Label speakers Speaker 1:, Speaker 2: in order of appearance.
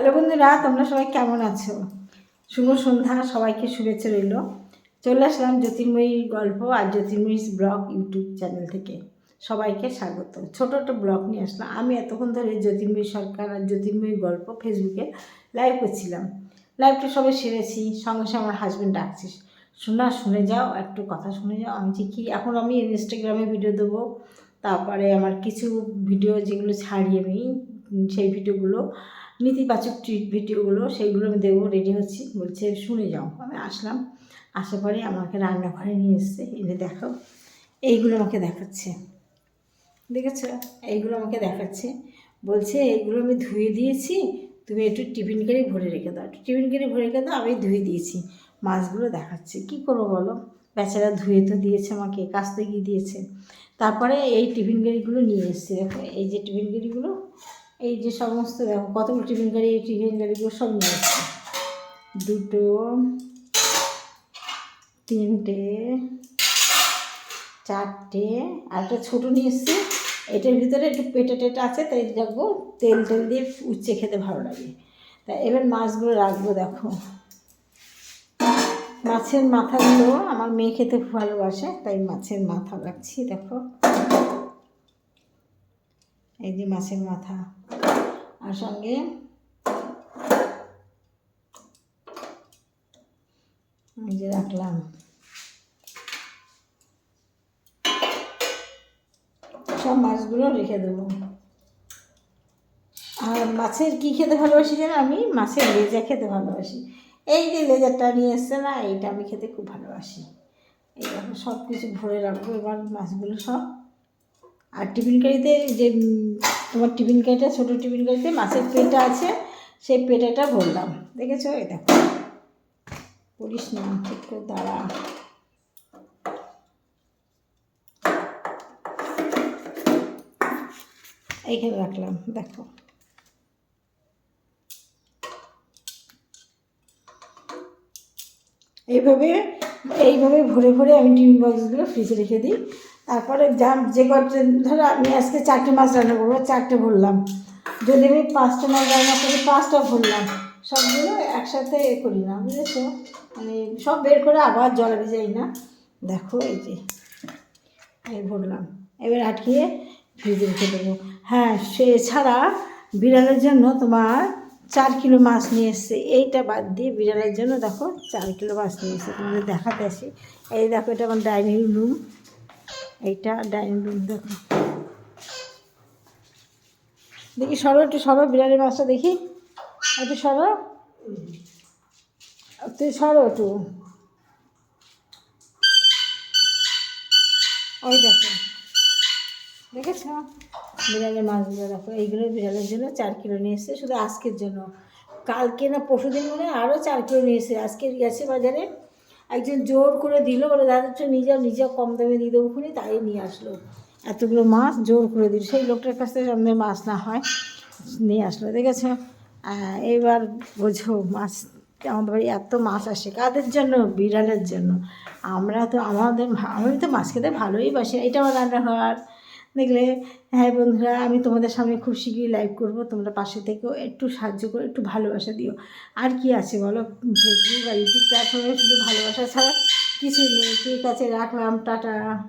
Speaker 1: Hello বন্ধুরা, তোমরা সবাই কেমন আছো? শুভ সন্ধ্যা, সবাইকে শুভেচ্ছা রইল। চলে আসলাম জ্যোতির্ময়ীর গল্প আর জ্যোতির্ময়ীর ব্লগ ইউটিউব চ্যানেল থেকে। সবাইকে স্বাগত। ছোটো একটা ব্লগ নিয়ে আসলাম। আমি এতক্ষণ ধরে জ্যোতির্ময়ী সরকার আর জ্যোতির্ময়ী গল্প ফেসবুকে লাইভ করছিলাম। লাইভটা সবাই সেরেছি, সঙ্গে সঙ্গে আমার হাজব্যান্ড ডাকছিস শোনা, শুনে যাও, একটু কথা শুনে যাও। আমি যে কি এখন আমি ইনস্টাগ্রামে ভিডিও দেবো, তারপরে আমার কিছু ভিডিও যেগুলো ছাড়ি আমি। সেই ভিডিওগুলো, নেতিবাচক ট্রিট ভিডিওগুলো, সেইগুলো আমি দেবো রেডি হচ্ছি। বলছে, শুনে যাও। আমি আসলাম। আসার পরে আমাকে রান্নাঘরে নিয়ে এসছে, এনে দেখো। এইগুলো আমাকে দেখাচ্ছে। দেখেছ? এইগুলো আমাকে দেখাচ্ছে। বলছে, এইগুলো আমি ধুয়ে দিয়েছি, তুমি একটু টিফিন কেড়ে ভরে রেখে দাও। একটু টিফিন কেড়ে ভরে রেখে দাও, আমি ধুয়ে দিয়েছি। মাছগুলো দেখাচ্ছে। কি করব বলো? বেচারা ধুয়ে তো দিয়েছে আমাকে কাছতে গিয়ে দিয়েছে। তারপরে এই টিফিন গাড়িগুলো নিয়ে এসছে। দেখো, এই যে টিফিন গাড়িগুলো এই যে সমস্ত দেখো, কতগুলো টিফিন গাড়ি, এই টিফিন গাড়িগুলো সব নিয়ে এসছে। দুটো, তিনটে, চারটে, আর একটা ছোটো নিয়ে এসছি। এটার ভিতরে একটু পেটে টেটা আছে, তাই দেখব তেল টেল দিয়ে উচ্ছে খেতে ভালো লাগে। তা এবার মাছগুলো রাখব দেখো। মাছের মাথাগুলো আমার মেয়ে খেতে ভালোবাসে, তাই মাছের মাথা রাখছি, দেখো। এই যে মাছের মাথা। আর সঙ্গে এই যে রাখলাম। সব মাছগুলো রেখে দেবো। আর মাছের কী খেতে ভালোবাসি যেন আমি? মাছের লেজা খেতে ভালোবাসি। এই যে লেজারটা নিয়ে এসছে না, এইটা আমি খেতে খুব ভালোবাসি। এই সব কিছু ভরে রাখব, এবার মাছগুলো সব আর টিফিন কারিতে যে তোমার টিফিন কারিটা, ছোটো টিফিন কারিতে মাছের পেটা আছে, সেই পেটাটা ভরলাম। দেখেছ? এই দেখো। করিস না, ঠিক করে দাঁড়া। এইখানে রাখলাম, দেখো। এইভাবে এইভাবে ভরে ভরে আমি টিফিন বক্সগুলো ফ্রিজে রেখে দিই। তারপরে যা যে কটা ধরো আমি আজকে চারটে মাছ রান্না করব, চারটে ভরলাম যদি আমি পাঁচটা মাছ রান্না করি, পাঁচটা ভরলাম সবগুলো একসাথে এ করি না বুঝেছ? মানে সব বের করে আবার জল ভিজাই না। দেখো এই যে, এই ভরলাম এবার আটকিয়ে ফ্রিজে রেখে দেবো। হ্যাঁ সে ছাড়া বিড়ালের জন্য তোমার চার কিলো মাছ নিয়ে এসছে। এইটা বাদ দিয়ে বিড়ালের জন্য দেখো চার কিলো মাছ নিয়ে এসছে। তোমাদের দেখাতে আসি। এই দেখো, এটা আমার ডাইনিং রুম। এইটা ডাইনিং রুম দেখো। দেখি সরো একটু সরো, বিড়ালের মাছটা দেখি। একটু সরো। তুই সরো একটু। ওই দেখো। দেখেছ? বিড়ালের মাছগুলো দেখো। এইগুলো বিড়ালের জন্য চার কিলো নিয়ে এসছে, শুধু আজকের জন্য। কালকে না পরশুদিন মনে হয় আরও চার কিলো নিয়ে এসছে। আজকে গেছে বাজারে একজন জোর করে দিল, বলে, দাদা তো নিজে নিজে কম দামে দিয়ে দেবো খুনি। তাই নিয়ে আসলো। এতগুলো মাছ জোর করে দিল। সেই লোকটার কাছ থেকে আমাদের মাছ না হয়, নিয়ে আসলো, দেখেছ? এবার বোঝো, মাছ, আমাদের বাড়ি এত মাছ আসে, কাদের জন্য? বিড়ালের জন্য। আমরা তো, আমাদের, আমি তো মাছ খেতে ভালোই বাসি। এটা আমার রান্নাঘর। দেখলে হ্যাঁ বন্ধুরা, আমি তোমাদের সামনে খুব শীঘ্রই লাইভ করব। তোমরা পাশে থেকেও একটু সাহায্য করো, একটু ভালোবাসা দিও। আর কি আছে বলো? ফেসবুক বা ইউটিউব প্ল্যাটফর্মে শুধু ভালোবাসা ছাড়া কিছু নেই। ঠিক আছে, রাখলাম, টাটা।